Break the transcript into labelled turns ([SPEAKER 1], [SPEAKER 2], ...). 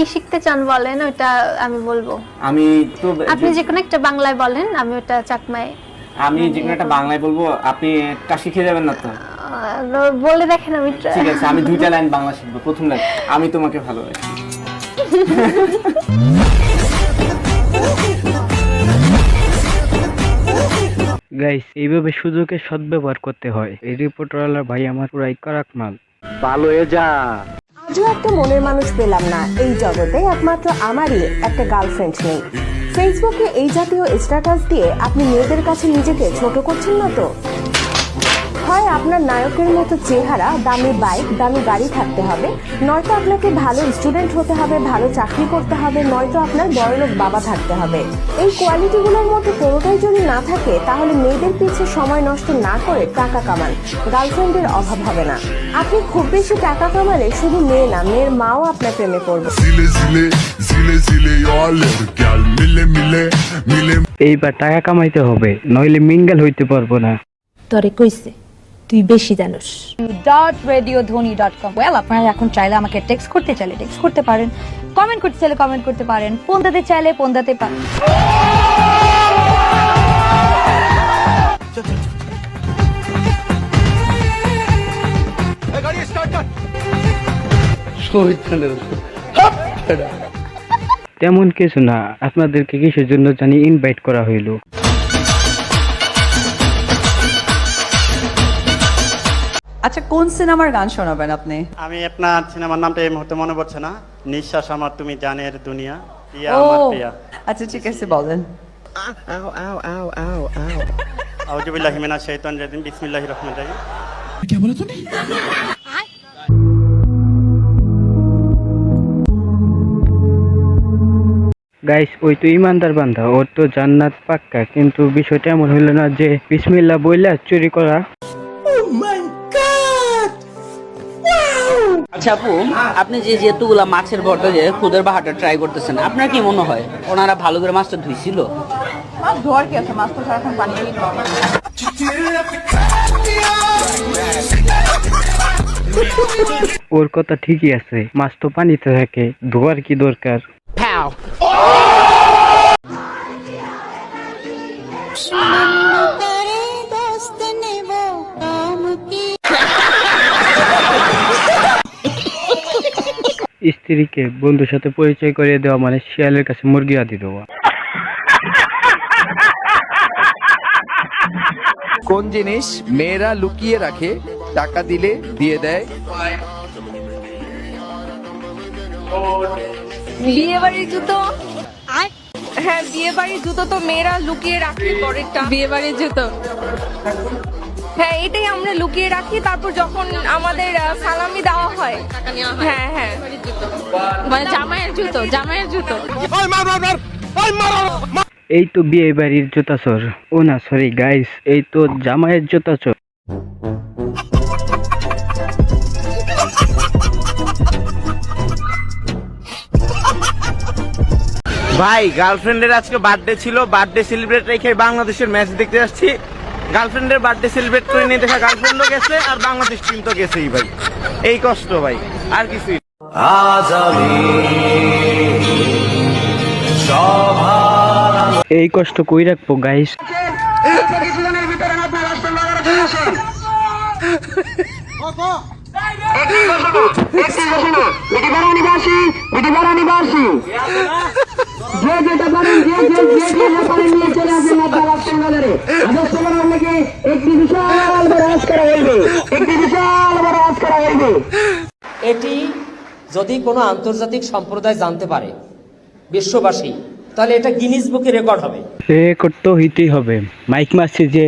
[SPEAKER 1] কি শিখতে চান বলেন ওটা আমি বলব।
[SPEAKER 2] আমি তো
[SPEAKER 1] আপনি যে কোনো একটা বাংলায় বলেন আমি ওটা চাকমায়
[SPEAKER 2] আমি যে কোনো একটা বাংলায় বলব আপনি টা শিখে যাবেন না তো?
[SPEAKER 1] বলে দেখেন আমি
[SPEAKER 2] ঠিক আছে আমি দুইটা লাইন বাংলা শিখব প্রথম লাইন আমি তোমাকে ভালোবাসি।
[SPEAKER 3] গাইস এইভাবে সুযোগের সদ্ব্যবহার করতে হয়। এই রিপোর্টারওয়ালা ভাই আমার পুরাই করাক মাল
[SPEAKER 4] আজও একটা মনের মানুষ পেলাম না। এই জগতে একমাত্র আমারই একটা গার্লফ্রেন্ড নেই। ফেসবুকে এই জাতীয় স্ট্যাটাস দিয়ে আপনি মেয়েদের কাছে নিজেকে ছোট করছেন না তো? হয় আপনার নায়কের মতো চেহারা দামি বাইক দামি গাড়ি থাকতে হবে। নয়তো আপনাকে ভালো স্টুডেন্ট হতে হবে ভালো চাকরি করতে হবে নয়তো আপনার বড়লোক বাবা থাকতে হবে। এই কোয়ালিটিগুলোর মধ্যে কোনোটাই যদি না থাকে তাহলে মেয়েদের পিছে সময় নষ্ট না করে টাকা কামান। গার্লফ্রেন্ডের অভাব হবে না। আপনি খুব বেশি টাকা কামালে শুধু মেয়ে না মেয়ের মাও আপনার প্রেমে পড়বে।
[SPEAKER 3] এইবার টাকা কামাইতে হবে নইলে মিঙ্গেল হইতে পারব না।
[SPEAKER 5] তরে কইছে তুই বেশি জানোস।
[SPEAKER 6] Dot radio Dhoni dot com well আপনারা এখন চাইলে আমাকে টেক্সট করতে চাইলে টেক্সট করতে পারেন। কমেন্ট করতে চাইলে কমেন্ট করতে পারেন। ফোন দিতে চাইলে ফোন দিতে পারেন
[SPEAKER 3] তেমন কিছু না। আপনাদেরকে কিসের জন্য জানি ইনভাইট করা হইল।
[SPEAKER 7] আচ্ছা কোন সিনেমার গান শোনাবেন আপনি?
[SPEAKER 8] আমি আপনার সিনেমার নামটা এই মুহূর্তে মনে পড়ছে না। নিঃশ্বাস আমার তুমি জানের দুনিয়া। প্রিয়া আমার প্রিয়া।
[SPEAKER 7] আচ্ছা ঠিক আছে বলেন।
[SPEAKER 8] আউজুবিল্লাহি মিনাশ শাইতানির রাজিম বিসমিল্লাহির রহমানির রহিম।
[SPEAKER 3] গাইস ওই তো ইমানদার বান্ধা ওর তো জান্নাত পাক্কা কিন্তু বিষয়টা এমন হইল না যে বিসমিল্লা বইলা চুরি করা
[SPEAKER 9] আচ্ছা আপু আপনি যে যেহেতুগুলা মাছের বর্তে যে খুদের বাহাটা ট্রাই করতেছেন আপনার কি মনে হয়? ওনারা ভালো করে মাছটা ধুইছিল?
[SPEAKER 7] মাছ ধোয়ার কি আছে? মাছ তো সারাক্ষণ পানি
[SPEAKER 3] ওর কথা ঠিকই আছে মাছ তো পানিতে থাকে ধোয়ার কি দরকার? স্ত্রীকে বন্ধুর সাথে পরিচয় করিয়ে দেওয়া মানে শিয়ালের কাছে মুরগি আদি দেওয়া।
[SPEAKER 10] কোন জিনিস মেয়েরা লুকিয়ে রাখে টাকা দিলে দিয়ে দেয়?
[SPEAKER 6] বিয়ে বাড়ির জুতো? হ্যাঁ বিয়ে বাড়ির জুতো তো মেয়েরা লুকিয়ে রাখে পরেরটা। বিয়ে বাড়ির জুতো। হ্যাঁ এটাই আমরা লুকিয়ে রাখি তারপর যখন আমাদের সালামি দেওয়া হয়। হ্যাঁ হ্যাঁ। মানে জামাইয়ের জুতো জামাইয়ের জুতো।
[SPEAKER 3] এই তো বিয়ে বাড়ির জুতা চোর। ও না সরি গাইস এই তো জামাইয়ের জুতা চোর।
[SPEAKER 2] ভাই গার্লফ্রেন্ডের আজকে বার্থডে ছিল বার্থডে সেলিব্রেট রেখে বাংলাদেশের ম্যাচ দেখতে যাচ্ছি গার্লফ্রেন্ডের বার্থডে সেলিব্রেট করে নিয়ে দেখা গার্লফ্রেন্ডও গেছে আর বাংলাদেশ টিম তো গেছেই ভাই। এই কষ্ট ভাই আর কিছুই
[SPEAKER 3] এই কষ্ট কই রাখব গাইস
[SPEAKER 9] এটি যদি কোনো আন্তর্জাতিক সম্প্রদায় জানতে পারে বিশ্ববাসী তাহলে এটা গিনিস বুকে রেকর্ড হবে।
[SPEAKER 3] সে করতে হইতেই হবে। মাইক মারছে যে